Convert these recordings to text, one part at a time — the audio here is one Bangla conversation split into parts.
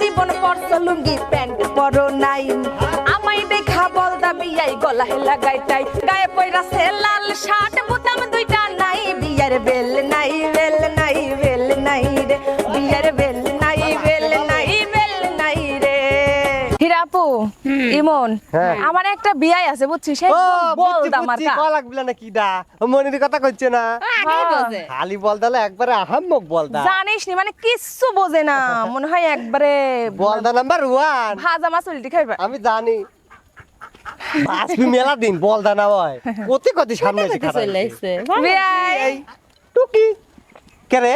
জীবন পরশ লুঙ্গি প্যান্ট পরো নাই। আমায় দেখা বল দাবি, আই গলা লাগাই তাই। গায়ে পয়রাছে লাল শার্ট, বুতাম দুইটা নাই, বিয়ার বেল নাই বেল নাই বেল নাই রে। বিয়ার বেল হিরাপু ইমন হ্যাঁ। আমার একটা বিয়াই আছে বুঝছিস? সেই ও বল বুঝছি দামার বুঝছি কল লাগবিলা না কি দা মনির কথা কইছে না। খালি বল দালে একবারে আহাম্মক বল দা। জানিস নি মানে কিচ্ছু বোঝে না। মনে হয় একবারে বল দা নাম্বার ওয়ান। ভাজা মাছ উল্টি খাইবা। আমি জানি। বাসবি মেলা দিন বল দা না হয়। কতি কতি সামনে এসে খারাপ বিয়াই। টুকি। কে রে?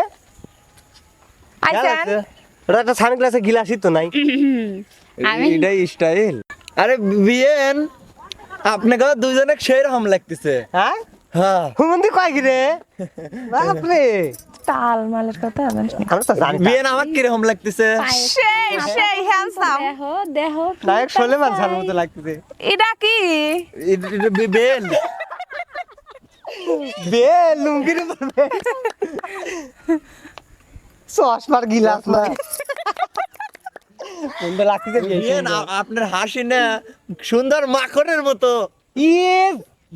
আইছেন? ওটা একটা সানগ্লাসে গিলাসই তো নাই। এটাই স্টাইল আরে বিয়েন আপনাকে দুজনে সেই রকম লাগতেছে। হ্যাঁ? হ্যাঁ। হুমন্দি কয় কি বাপরে। তাল মালের কথা আমি তো জানি বিয়েন আমার কীরকম লাগতেছে? সেই সেই হ্যান্ডসাম দেহ দেহ নায়ক সোলেমান সার মতো লাগতেছে। এটা কি? এটা- এটা বেল লুঙ্গির চশমার গিলাস না সুন্দর লাগতেছে বেশ বিয়েন সুন্দর। আ- আপনার হাসি না সুন্দর মাখনের মতো। ইয়ে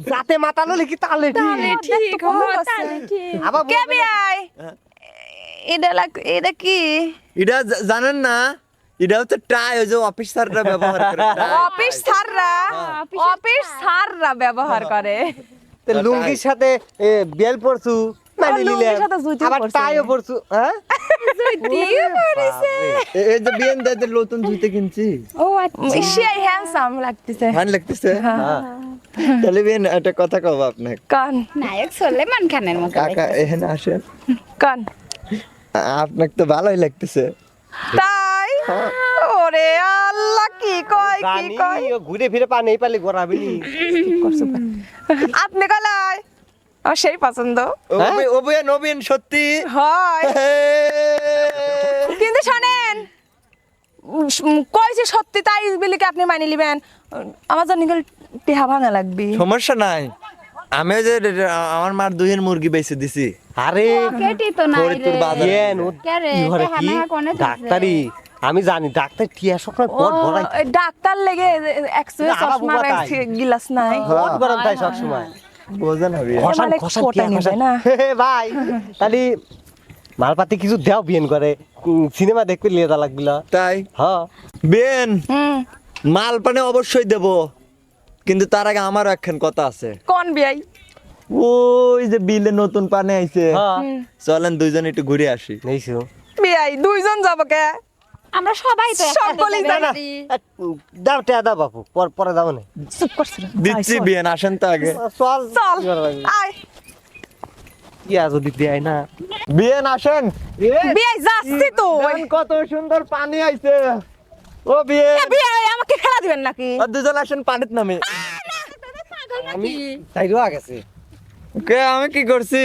যাতে মাতালো লিখি তালে ঠিক? ঠিক আবার কে বিয়াই এটা লাগ এটা কি? এটা জানেন না এটা হচ্ছে টাই ওই যে অফিস স্যাররা ব্যবহার করে। অফিস স্যাররা? অফিস স্যাররা ব্যবহার করে। লুঙ্গির সাথে বেল পরছু? মানে আবার লুঙ্গির নিলাম সাথে জুতিও আবার টাইও পরছু হ্যাঁ? দিয়ে পড়িছে এই যে বিয়েন দাদা নতুন জুতে কিনছি। ও আচ্ছা। সেই হ্যান্ডসাম লাগতেছে। ভালো লাগতেছে? হ্যাঁ। তাহলে বিয়েন একটা কথা কব আপনাকে। কান। নায়ক সোলেমান খানের মতো কাকা এখানে আসেন। কান। আপনাকে তো ভালোই লাগতেছে। তাই? ওরে আল্লাহ কি কয় কি কয়? ও ঘুরে ফিরে পা নেই পালি গোরাবি আপনি কলাই আমার সেই পছন্দ। ও বিয়েন সত্যি? হয়। কিন্তু শোনেন কইছে সত্যি তাই বিলিকে আপনি মানি লিবেন আমার জানি গেল টেহা ভাঙা লাগবে। সমস্যা নাই। আমি যে আমার মার দুইয়ের মুরগি বেঁচে দিছি। আরে কেটি তো নাই রে। বাজারে। ঘরে কি? ডাক্তারি আমি জানি ডাক্তার টিয়া সকাল পট ভরাই ডাক্তার লেগে একশো না, চশমা। গিলাস নাই। পট গরম তাই সব সময় হবে? ঘষান মানে ঘষান ঘষান না। হে, হে, ভাই তাহলে মালপাতি কিছু দেও বিয়েন করে। সিনেমা দেখতে লিয়ে যা লাগবিলা। তাই? হ্যাঁ বেন মাল পানে অবশ্যই দেব। কিন্তু তার আগে আমার একখান কথা আছে। কোন বিয়াই? ওই যে বিলে নতুন পানে আইছে। চলেন দুইজন একটু ঘুরে আসি। নেইছো। বিয়াই দুইজন যাব কে? আমরা সবাই তো দাও টিয়া দাও বাপু পর পরে দাও না। চুপ দিচ্ছি বিয়েন আসেন তো আগে। চল চল? আয়। ইয়া যদি দেয় না। বিয়েন আসেন। বিয়াই যাচ্ছি তো কত সুন্দর পানি আইছে। ও বিয়ে। এ, বিয়াই আমাকে খেলা দিবেন নাকি? আর দুজন আসেন পানিত নামে। আমি চাইরো গেছে কে আমি কি করছি?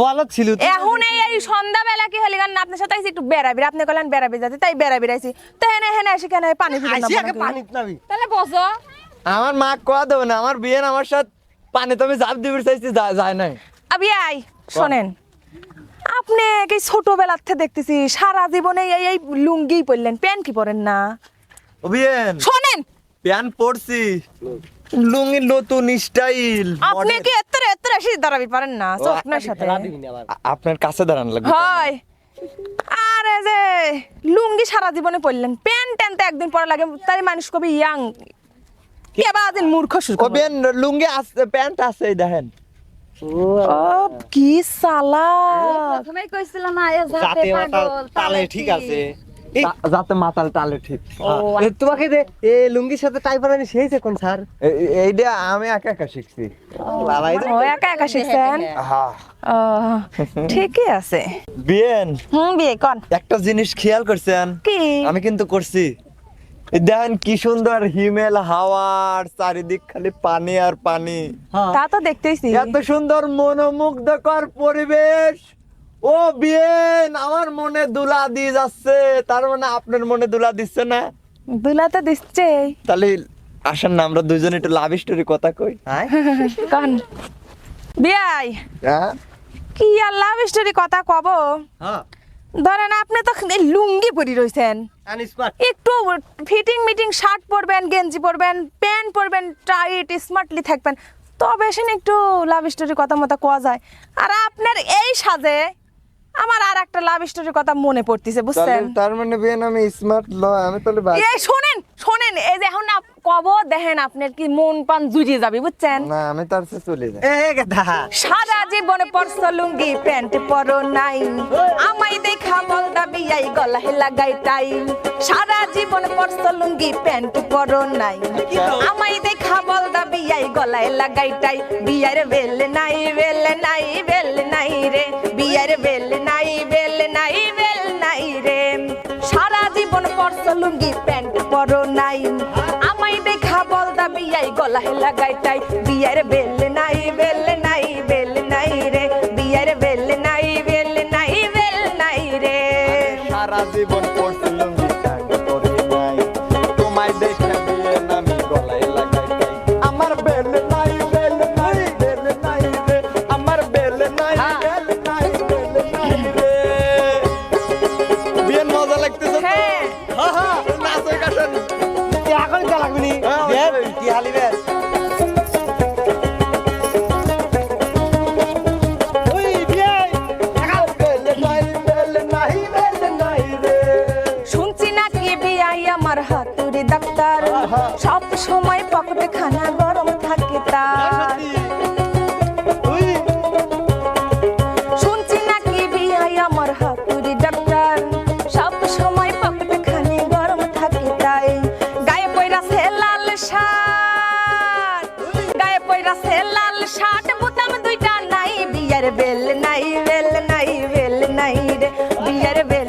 বলত ছিল এখন এই এই সন্ধ্যাবেলা কি হলি আপনার সাথে একটু বেড়াবি। আপনি কলেন বেড়াবি যাতে তাই বেড়াবি রাইছি তো হেনে হেনে এসে কেন? পানি আগে পানিত নাবি তাহলে বসো আমার মা কোয়া দেবে না আমার বিয়েন আমার সাথে পানি তুমি জাপ দিবি চাইছি যায় নাই। আবি আই শোনেন। আপনি কি ছোটবেলার থেকে দেখতেছি সারা জীবনে এই এই লুঙ্গি পরলেন প্যান্ট কি পরেন না? ও বিয়েন। শোনেন। প্যান পরছি। লুঙ্গি নতুন স্টাইল আপনি কি এত্তরে এসে দাঁড়াবি পারেন না। সাথে। দিবি না আবার। আপনার কাছে দাঁড়ান লাগবে হয়। আরে যে লুঙ্গি সারা জীবনে পরলেন। প্যান্ট ট্যান্ট একদিন পরা লাগে তাই মানুষ কবি ইয়াং। কে? বাদিন মূর্খ শুরু ও লুঙ্গি আছে প্যান্ট আছে দেখেন। ও কি সালা। প্রথমেই কইছিল না এ যাতে যাতে পাগল তালে ঠিক আছে। তা- যাতে মাতাল টালে ঠিক। তোমাকে দে এ লুঙ্গির সাথে টাই পরানি সেই যে কোন স্যার? এইটা আমি একা একা শিখছি। ও একা একা শিখছেন? হ্যাঁ ঠিকই আছে। বিয়েন? হুম বিয়ে কন। একটা জিনিস খেয়াল করছেন? কি? আমি কিন্তু করছি। এই দেখেন কি সুন্দর হিমেল হাওয়ার চারিদিক খালি পানি আর পানি। হ্যাঁ তা তো দেখতেইছি এত সুন্দর মনোমুগ্ধকর পরিবেশ। ও বিয়েন আমার মনে দুলা দিয়ে যাচ্ছে। তার মানে আপনার মনে দুলা দিচ্ছে না? দুলা তো দিচ্ছে। তাহলে আসেন না আমরা দুইজন একটু লাভ স্টোরি কথা কই। আয় কন। বিয়াই হ্যাঁ? কি আর লাভ স্টোরি কথা কব? হ্যাঁ। ধরেন আপনি তো এই লুঙ্গি পরি রইছেন। একটু ফিটিং মিটিং শার্ট পরবেন গেঞ্জি পরবেন প্যান্ট পরবেন টাইট স্মার্টলি থাকবেন। তবে সে একটু লাভ স্টোরির কথা মতো কোয়া যায়। আর আপনার এই সাজে আমার আর একটা লাভ স্টোরির কথা মনে পড়তেছে বুঝছেন? তার মানে বিয়ে আমি স্মার্ট ল আমি তাহলে বাস এই শুনেন শুনেন এই যে এখন না কব দেখেন আপনার কি মন পান জুড়িয়ে যাবে বুঝছেন? না আমি তার সাথে চলে যাই। এ গাধা সারা জীবনে পরশ লুঙ্গি প্যান্ট পরো নাই। আমায় দেখা বল দাবি এই গলা লাগাই টাই। সারা জীবন পরশ লুঙ্গি প্যান্ট পরো নাই। আমায় দেখা বল দাবি এই গলায় লাগাই টাই। বিয়ার বেল নাই বেল নাই বেল নাই রে। বিয়ার বেল নাই বেল নাই বেল নাই রে। সারা জীবন পরশ লুঙ্গি প্যান্ট পরো নাই। আমায় দেখা বল দাবি এই গলায় লাগাই টাই। বিয়ার বেল নাই বেল নাই সারা জীবন পড়ছি লুঙ্গি প্যান্ট পরি নাই। তোমায় দেখে বিয়েন আমি গলায় লাগাই তাই আমার বেল নাই বেল নাই বেল নাই রে। আমার বেল নাই বেল নাই বেল নাই রে। বিয়েন মজা লাগতেছে হ্যাঁ। হ্যাঁ নাচে কাটেন টিয়া কে লাগবে নি? দেখ ওই। কি হালিবে ওই সময় পকেটে খানা গরম থাকে তার। শুনছি নাকি বিয়াই আমার হাতুড়ি ডাক্তার। সব সময় পকেটে খানে গরম থাকে তাই। গায়ে পয়রা সে লাল শার্ট। গায়ে পয়রা সে লাল শার্ট। বুতাম দুইটা নাই বিয়ার বেল নাই বেল নাই বেল নাই রে। বিয়ার বেল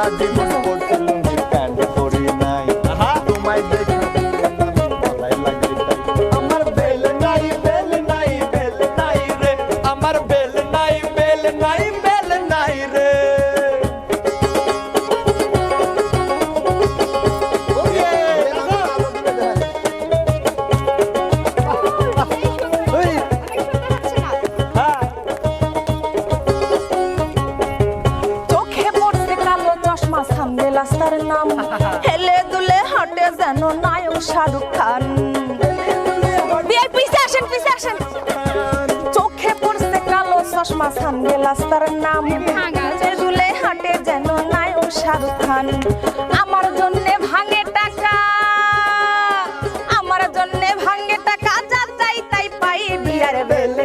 সারা জীবন যেন নায়ক শাহরুখ খান? চোখে পড়ছে কালো চশমা সামনে লাস্তার নাম দুলে হাঁটে যেন নায়ক শাহরুখ খান। আমার জন্য ভাঙে টাকা, আমার জন্য ভাঙে টাকা, যা চাই তাই পাই বিয়ার বেল।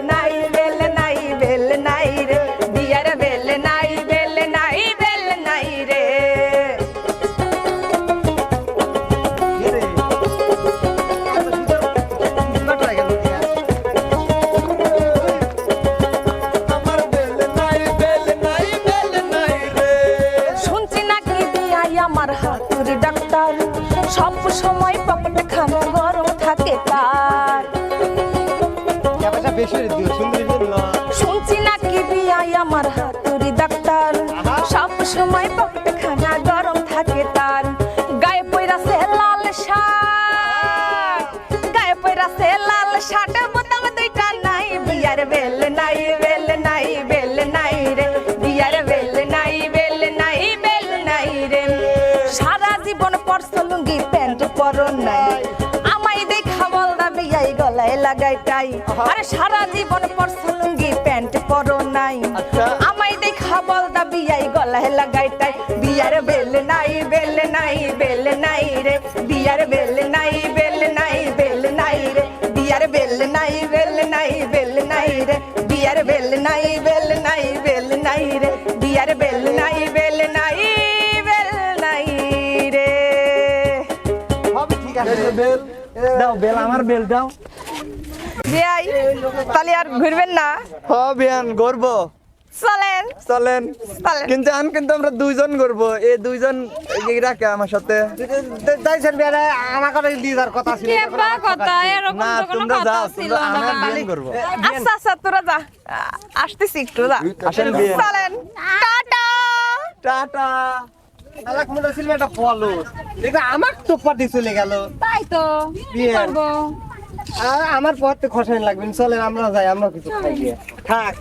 বেশি দিও সুন্দরী শুনছি নাকি বিয়াই আমার হাতুড়ি ডাক্তার। সব সময় পকেটে খানা গরম থাকে তার। গায়ে পয়রা সে লাল শার্ট। গায়ে পয়রা সে লাল শার্ট বোতাম দুইটা নাই। বিয়ার বেল নাই বেল নাই বেল নাই রে। বিয়ার বেল নাই বেল নাই বেল নাই রে। সারা জীবন পরশ লুঙ্গি প্যান্ট পরো নাই। লাগাই টাই আরে সারা জীবন পরশ লুঙ্গি প্যান্ট পরো নাই আচ্ছা। আমায় দেখা বল দা বিয়াই গলায় লাগাই টাই বিয়ার বেল নাই বেল নাই বেল নাই রে বিয়ার বেল নাই বেল নাই বেল নাই রে বিয়ার বেল নাই বেল নাই বেল নাই রে বিয়ার বেল নাই বেল নাই বেল নাই রে বিয়ার বেল নাই বেল নাই বেল নাই রে হবে ঠিক আছে বেল দাও বেল আমার বেল দাও বিয়াই তাহলে আর ঘুরবেন না? হ বিয়ান গর্ব চলেন। চলেন। চলেন। কিন্তু আন কিন্তু আমরা দুইজন করব এই দুইজন রাখে আমার সাথে। তাইছেন বেড়া আমার কথা লিজার কথা ছিল কেবা কথা? এরকম না তো কোনো তোমরা কথা যাও তোমরা আমরা বিয়ান করব আচ্ছা আচ্ছা তোরা যা। আসতেছি একটু যা। আসেন বিয়ান। চলেন। টাটা। টাটা। আলাক মনে ছিল ফলো দেখো আমার টোপ্পা দিয়ে চলে গেল। তাই তো কি বিয়ে। করব? আমার পথে খসাইন লাগবে। চলেন আমরা যাই আমরা কিছু খাই থাক।